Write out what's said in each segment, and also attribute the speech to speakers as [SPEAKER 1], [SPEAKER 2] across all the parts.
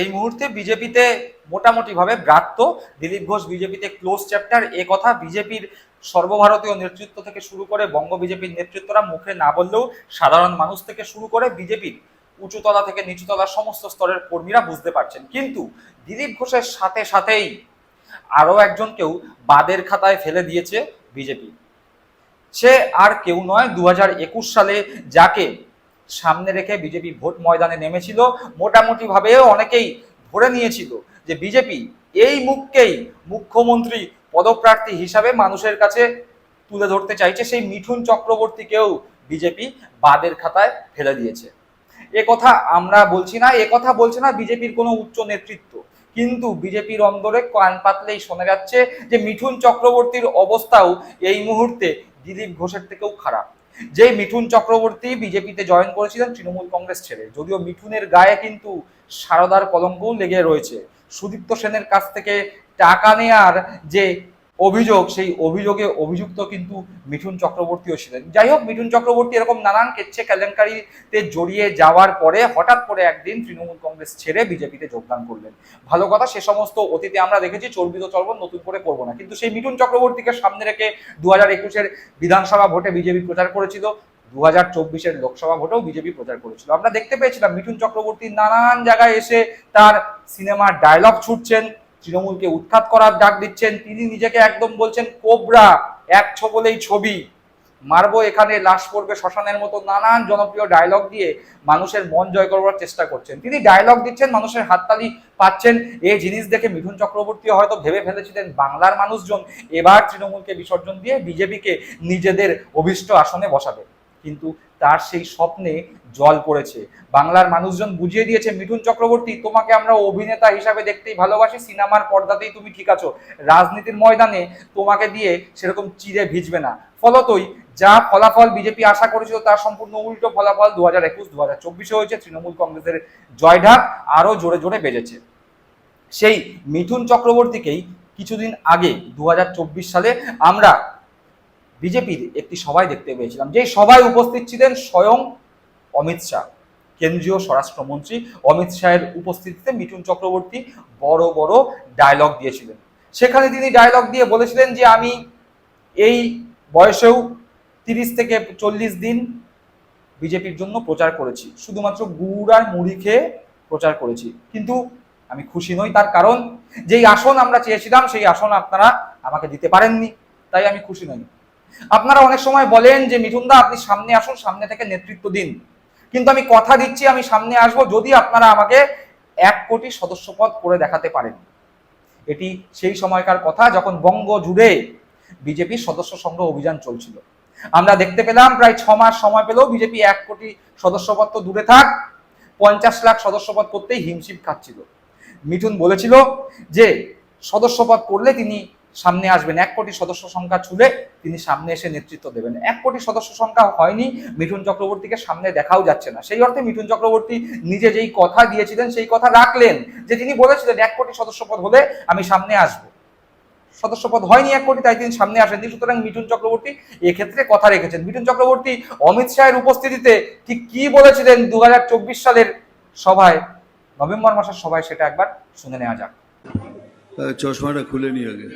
[SPEAKER 1] এই মুহূর্তে বিজেপিতে মোটামুটিভাবে ব্রাত্য দিলীপ ঘোষ বিজেপিতে ক্লোজ চ্যাপ্টার। এ কথা বিজেপির সর্বভারতীয় নেতৃত্ব থেকে শুরু করে বঙ্গ বিজেপির নেতৃত্বরা মুখে না বললেও সাধারণ মানুষ থেকে শুরু করে বিজেপির উঁচুতলা থেকে নিচুতলা সমস্ত স্তরের কর্মীরা বুঝতে পারছেন। কিন্তু দিলীপ ঘোষের সাথে সাথেই আরও একজনকেও বাদের খাতায় ফেলে দিয়েছে বিজেপি। সে আর কেউ নয় দু সালে যাকে সামনে রেখে বিজেপি ভোট ময়দানে নেমেছিল। মোটামুটি ভাবে অনেকেই ধরে নিয়েছিল যে বিজেপি এই মুখকেই মুখ্যমন্ত্রী পদপ্রার্থী হিসাবে মানুষের কাছে তুলে ধরতে চাইছে। সেই মিঠুন চক্রবর্তীকেও বিজেপি বাদের খাতায় ফেলে দিয়েছে। এ কথা আমরা বলছি না, এ কথা বলছে না বিজেপির কোনো উচ্চ নেতৃত্ব। কিন্তু বিজেপির অন্দরে কান পাতলেই শোনা যাচ্ছে যে মিঠুন চক্রবর্তীর অবস্থাও এই মুহূর্তে দিলীপ ঘোষের থেকেও খারাপ। যে মিঠুন চক্রবর্তী বিজেপিতে জয়েন করেছিলেন তৃণমূল কংগ্রেস ছেড়ে। যদিও মিঠুনের গায়ে কিন্তু সারদার কলঙ্কও লেগে রয়েছে। সুদীপ্ত সেনের কাছ থেকে টাকা নেয়ার যে অভিযোগ, সেই অভিযোগে অভিযুক্ত কিন্তু মিঠুন চক্রবর্তীও ছিলেন। যাই হোক, মিঠুন চক্রবর্তী এরকম নানান কেচ্ছে কেলেঙ্কারিতে জড়িয়ে যাওয়ার পরে হঠাৎ করে একদিন তৃণমূল কংগ্রেস ছেড়ে বিজেপিতে যোগদান করলেন। ভালো কথা, সে সমস্ত অতীতে আমরা দেখেছি, চর্বিত চর্বণ নতুন করে করব না। কিন্তু সেই মিঠুন চক্রবর্তীকে সামনে রেখে দু হাজার একুশের বিধানসভা ভোটে বিজেপি প্রচার করেছিল দু হাজার চব্বিশের লোকসভা ভোটেও বিজেপি প্রচার করেছিল। আমরা দেখতে পেয়েছিলাম মিঠুন চক্রবর্তী নানান জায়গায় এসে তার সিনেমার ডায়লগ ছুটছেন। তৃণমূলকে উৎখাত করার ডাক দিচ্ছেন। তিনি নিজেকে একদম বলছেন, কোবরা এক ছবলেই ছবি। মারবো এখানে লাশ পড়বে শ্মশানের মতো নানান জনপ্রিয় ডায়লগ দিয়ে মানুষের মন জয় করবার চেষ্টা করছেন। তিনি ডায়লগ দিচ্ছেন, মানুষের হাততালি পাচ্ছেন। এই জিনিস দেখে মিঠুন চক্রবর্তী হয়তো ভেবে ফেলেছিলেন, বাংলার মানুষজন এবার তৃণমূলকে বিসর্জন দিয়ে বিজেপিকে নিজেদের অভিষ্ট আসনে বসাবে। কিন্তু তার সেই স্বপ্নে জল পড়েছে। বাংলার মানুষজন বুঝিয়ে দিয়েছে, মিঠুন চক্রবর্তী, তোমাকে আমরা অভিনেতা হিসাবে দেখতেই ভালোবাসি, সিনেমার পর্দাতেই তুমি ঠিক আছো। রাজনীতির ময়দানে তোমাকে দিয়ে সেরকম চিরে ভিজবে না। ফলতই যা ফলাফল বিজেপি আশা করেছিল তার সম্পূর্ণ উল্টো ফলাফল দু হাজার একুশ দু হাজার চব্বিশে হয়েছে। তৃণমূল কংগ্রেসের জয়ঢাক আরও জোরে জোরে বেজেছে। সেই মিঠুন চক্রবর্তীকেই কিছুদিন আগে দু হাজার চব্বিশ সালে, আমরা বিজেপির একটি সভায় দেখতে পেয়েছিলাম, যে সভায় উপস্থিত ছিলেন স্বয়ং অমিত শাহ, কেন্দ্রীয় স্বরাষ্ট্রমন্ত্রী অমিত শাহের উপস্থিতিতে মিঠুন চক্রবর্তী বড় বড় ডায়লগ দিয়েছিলেন। সেখানে তিনি ডায়লগ দিয়ে বলেছিলেন যে আমি এই বয়সেও তিরিশ থেকে চল্লিশ দিন বিজেপির জন্য প্রচার করেছি, শুধুমাত্র গুড় আর মুড়ি খেয়ে প্রচার করেছি। কিন্তু আমি খুশি নই তার কারণ, যেই আসন আমরা চেয়েছিলাম, সেই আসন আপনারা আমাকে দিতে পারেননি, তাই আমি খুশি নই। আপনারা অনেক সময় বলেন যে, মিঠুনদা, আপনি সামনে আসুন, সামনে থেকে নেতৃত্ব দিন। কিন্তু আমি কথা দিচ্ছি, আমি সামনে আসব যদি আপনারা আমাকে এক কোটি সদস্যপদ করে দেখাতে পারেন। এটি সেই সময়কার কথা যখন বঙ্গ জুড়ে বিজেপির সদস্য সংগ্রহ অভিযান চলছিল। আমরা দেখতে পেলাম, প্রায় ছ মাস সময় পেলেও বিজেপি এক কোটি সদস্যপদ তো দূরে থাক, পঞ্চাশ লাখ সদস্যপদ করতেই হিমশিম খাচ্ছিল। মিঠুন বলেছিল যে সদস্যপদ করলে তিনি সামনে আসবেন। এক কোটি সদস্য সংখ্যা ছুলে তিনি সামনে এসে নেতৃত্ব দেবেন। এক কোটি সদস্য সংখ্যা হয়নি, মিঠুন চক্রবর্তীকে সামনে দেখাও যাচ্ছে না। সেই অর্থে মিঠুন চক্রবর্তী নিজে যেই কথা দিয়েছিলেন, সেই কথা রাখলেন যে তিনি বলেছিলেন, এক কোটি সদস্যপদ হলে আমি সামনে আসব। সদস্যপদ হয়নি এক কোটি, তাই তিনি সামনে আসেননি। সুতরাং মিঠুন চক্রবর্তী এক্ষেত্রে কথা রেখেছেন। মিঠুন চক্রবর্তী অমিত শাহের উপস্থিতিতে ঠিক কি বলেছিলেন দু হাজার চব্বিশ সালের সভায়? নভেম্বর মাসের সভায় সেটা একবার শুনে নেওয়া যাক।
[SPEAKER 2] চশমাটা খুলে নিয়ে আগে।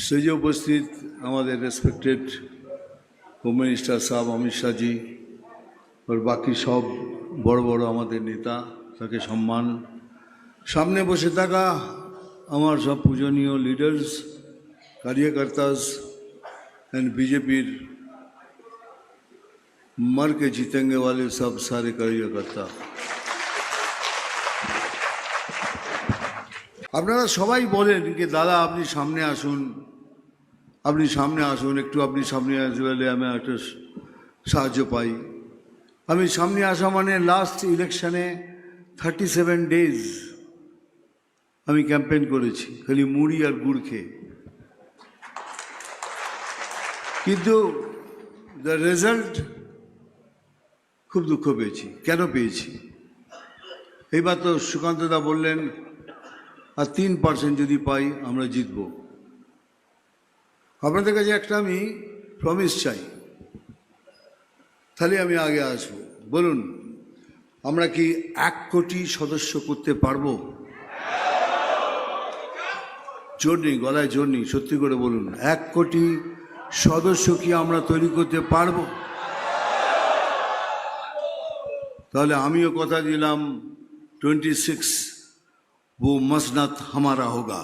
[SPEAKER 2] স্টেজে উপস্থিত আমাদের রেসপেক্টেড হোম মিনিস্টার সাহেব অমিত শাহজি আর বাকি সব বড় বড় আমাদের নেতা তাকে সম্মান সামনে বসে থাকা আমার সব পূজনীয় লিডার্স কার্যকর্তাস एंड बीजेपी मर के जीतेंगे वाले सब सारे कार्यकर्ता আপনারা সবাই বলেন কি দাদা আপনি সামনে আসুন আপনি সামনে আসুন, একটু আপনি সামনে আসলে আমি একটা সাহায্য পাই। আমি সামনে আসা মানে লাস্ট ইলেকশনে থার্টি সেভেন ডেজ আমি ক্যাম্পেইন করেছি, খালি মুড়ি আর গুড় খেয়ে। কিন্তু দ্য রেজাল্ট খুব দুঃখ পেয়েছি। কেন পেয়েছি? এইবার তো সুকান্তদা বললেন, আর তিন পার্সেন্ট যদি পাই, আমরা জিতব। আপনাদের কাছে একটা আমি প্রমিস চাই তাহলে আমি আগে আসবো বলুন আমরা কি এক কোটি সদস্য করতে পারবো জোর নেই গলায় জোর নেই সত্যি করে বলুন এক কোটি সদস্য কি আমরা তৈরি করতে পারবো তাহলে আমিও কথা দিলাম টোয়েন্টি সিক্স वो मसनत हमारा होगा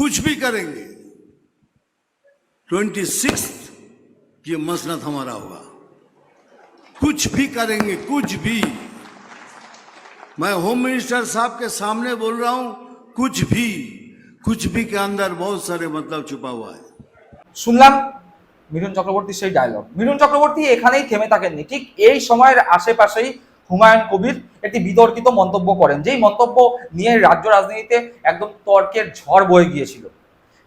[SPEAKER 2] कुछ भी करेंगे ट्वेंटी सिक्स ये मसनत हमारा होगा कुछ भी करेंगे कुछ भी मैं होम मिनिस्टर साहब के सामने बोल रहा हूं कुछ भी कुछ भी के अंदर बहुत सारे मतलब छुपा हुआ है
[SPEAKER 1] শুনলাম মিঠুন চক্রবর্তীর সেই ডায়লগ মিঠুন চক্রবর্তী এখানেই থেমে থাকেননি ঠিক এই সময়ের আশেপাশেই হুমায়ুন কবির একটি বিতর্কিত মন্তব্য করেন, যেই মন্তব্য নিয়ে রাজ্য রাজনীতিতে একদম তর্কের ঝড় বয়ে গিয়েছিল।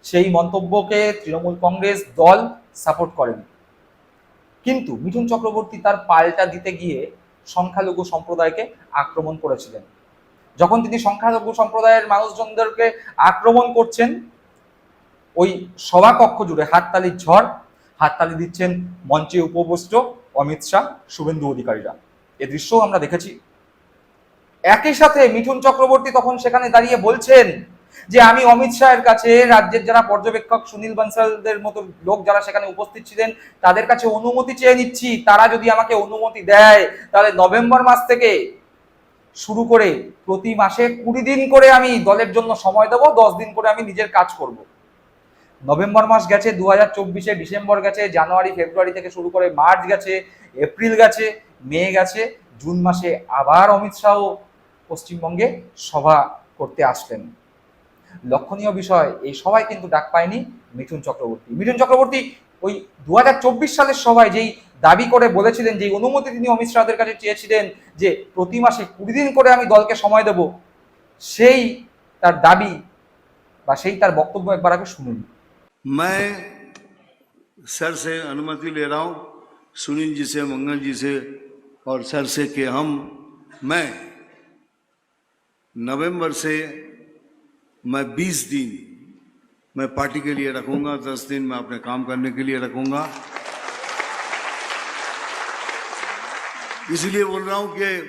[SPEAKER 1] সেই মন্তব্যকে তৃণমূল কংগ্রেস দল সাপোর্ট করেন। কিন্তু মিঠুন চক্রবর্তী তার পাল্টা দিতে গিয়ে সংখ্যালঘু সম্প্রদায়কে আক্রমণ করেছিলেন। যখন তিনি সংখ্যালঘু সম্প্রদায়ের মানুষজনদেরকে আক্রমণ করছেন, ওই সভাকক্ষ জুড়ে হাততালির ঝড়, হাততালি দিচ্ছেন মঞ্চে উপবিষ্ট অমিত শাহ, শুভেন্দু অধিকারীরা। এ দৃশ্যও আমরা দেখেছি। একই সাথে মিঠুন চক্রবর্তী তখন সেখানে দাঁড়িয়ে বলছেন যে, আমি অমিত শাহের কাছে রাজ্যের যারা পর্যবেক্ষক সুনীল বানসালদের মতো লোক যারা সেখানে উপস্থিত ছিলেন, তাদের কাছে অনুমতি চেয়ে নিচ্ছি। তারা যদি আমাকে অনুমতি দেয়, তাহলে নভেম্বর মাস থেকে শুরু করে প্রতি মাসে কুড়ি দিন করে আমি দলের জন্য সময় দেবো, দশ দিন করে আমি নিজের কাজ করব। নভেম্বর মাস গেছে, দু হাজার চব্বিশে ডিসেম্বর গেছে, জানুয়ারি, ফেব্রুয়ারি থেকে শুরু করে মার্চ গেছে, এপ্রিল গেছে। মে গেছে জুন মাসে আবার অমিত শাহ পশ্চিমবঙ্গে সভা করতে আসলেন লক্ষণীয় বিষয় এই সভায় কিন্তু ডাক পায়নি মিঠুন চক্রবর্তী মিঠুন চক্রবর্তী ওই দু সালের সভায় যেই দাবি করে বলেছিলেন যে অনুমতি তিনি অমিত শাহদের কাছে চেয়েছিলেন যে প্রতি মাসে কুড়ি দিন করে আমি দলকে সময় দেব সেই তার দাবি বা সেই তার বক্তব্য একবার আগে শুনুন
[SPEAKER 2] मैं सर से अनुमति ले रहा हूं सुनील जी से मंगल जी से और सर से कि हम, मैं नवंबर से मैं 20 दिन मैं पार्टी के लिए रखूँगा 10 दिन मैं अपने काम करने के लिए रखूँगा। इसलिए बोल रहा हूँ कि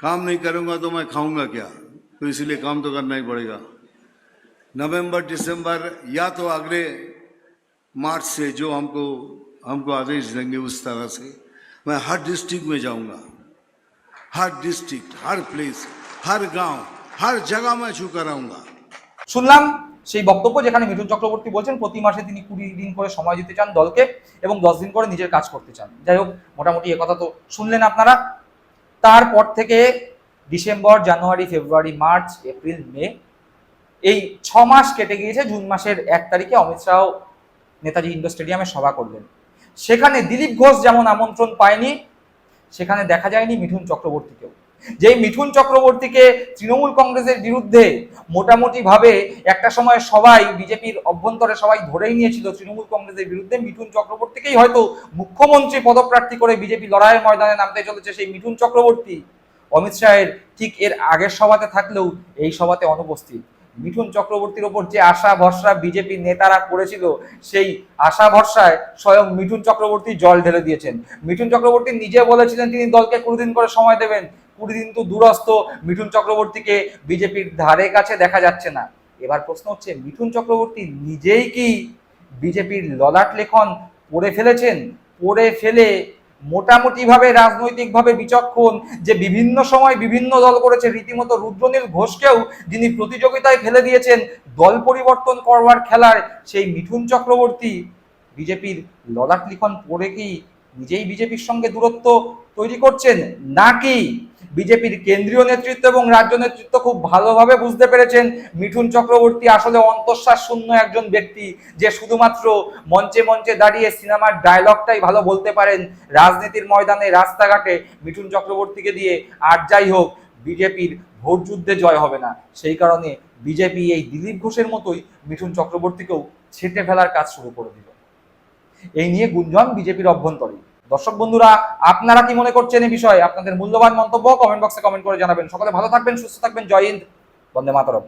[SPEAKER 2] काम नहीं करूँगा तो मैं खाऊँगा क्या? तो इसलिए काम तो करना ही पड़ेगा। नवंबर, दिसंबर या तो अगले मार्च से जो हमको हमको आदेश देंगे उस तरह से। मैं हर डिस्ट्रिक्ट में जाऊंगा हर डिस्ट्रिक्ट हर प्लेस हर गांव हर जगह मैं छू कर आऊंगा
[SPEAKER 1] শুনলাম সেই বক্তব্য যেখানে মিঠুন চক্রবর্তী বলছেন প্রতি মাসে তিনি কুড়ি দিন করে সময় দিতে চান দলকে এবং দশ দিন করে নিজের কাজ করতে চান যাই হোক মোটামুটি কথা তো শুনলেন আপনারা তারপর থেকে December January February March April May এই ছ মাস কেটে গিয়েছে জুন মাসের এক তারিখে অমিত শাহ নেতাজি ইন্ডোর স্টেডিয়ামে সভা করলেন সেখানে দিলীপ ঘোষ যেমন আমন্ত্রণ পায়নি, সেখানে দেখা যায়নি মিঠুন চক্রবর্তীকেও। যেই মিঠুন চক্রবর্তীকে তৃণমূল কংগ্রেসের বিরুদ্ধে মোটামুটি ভাবে একটা সময় সবাই, বিজেপির অভ্যন্তরে সবাই ধরেই নিয়েছিল তৃণমূল কংগ্রেসের বিরুদ্ধে, মিঠুন চক্রবর্তীকেই হয়তো মুখ্যমন্ত্রী পদপ্রার্থী করে বিজেপি লড়াইয়ের ময়দানে নামতে চলেছে সেই মিঠুন চক্রবর্তী। অমিত শাহের ঠিক এর আগের সভাতে থাকলেও এই সভাতে অনুপস্থিত। মিঠুন চক্রবর্তীর ওপর যে আশা ভরসা বিজেপির নেতারা করেছিল, সেই আশা ভরসায় স্বয়ং মিঠুন চক্রবর্তী জল ঢেলে দিয়েছেন। মিঠুন চক্রবর্তী নিজে বলেছিলেন তিনি দলকে কুড়ি দিন করে সময় দেবেন। কুড়ি দিন তো দূরস্থ মিঠুন চক্রবর্তীকে বিজেপির ধারে কাছে দেখা যাচ্ছে না। এবার প্রশ্ন হচ্ছে, মিঠুন চক্রবর্তী নিজেই কি বিজেপির ললাট লেখন পড়ে ফেলেছেন? পড়ে ফেলে মোটামুটিভাবে রাজনৈতিকভাবে বিচক্ষণ যে বিভিন্ন সময় বিভিন্ন দল করেছে, রীতিমতো রুদ্রনীল ঘোষকেও যিনি প্রতিযোগিতায় ফেলে দিয়েছেন দল পরিবর্তন করবার খেলার সেই মিঠুন চক্রবর্তী, বিজেপির ললাট লিখন পড়ে কি নিজেই বিজেপির সঙ্গে দূরত্ব তৈরি করছেন নাকি বিজেপির কেন্দ্রীয় নেতৃত্ব এবং রাজ্য নেতৃত্ব খুব ভালোভাবে বুঝতে পেরেছেন মিঠুন চক্রবর্তী আসলে অন্তঃশ্বাস শূন্য একজন ব্যক্তি যে শুধুমাত্র মঞ্চে মঞ্চে দাঁড়িয়ে সিনেমার ডায়লগটাই ভালো বলতে পারেন রাজনীতির ময়দানে, রাস্তাঘাটে মিঠুন চক্রবর্তীকে দিয়ে। আর যাই হোক, বিজেপির ভোট যুদ্ধে জয় হবে না। সেই কারণে বিজেপি এই দিলীপ ঘোষের মতোই মিঠুন চক্রবর্তীকেও ছেটে ফেলার কাজ শুরু করে দিল। এই নিয়ে গুঞ্জন বিজেপির অভ্যন্তরে। দর্শক বন্ধুরা, আপনারা কি মনে করছেন এই বিষয়ে? আপনাদের মূল্যবান মন্তব্য কমেন্ট বক্সে কমেন্ট করে জানাবেন। সকলে ভালো থাকবেন, সুস্থ থাকবেন। জয় হিন্দ। বন্দে মাতরম।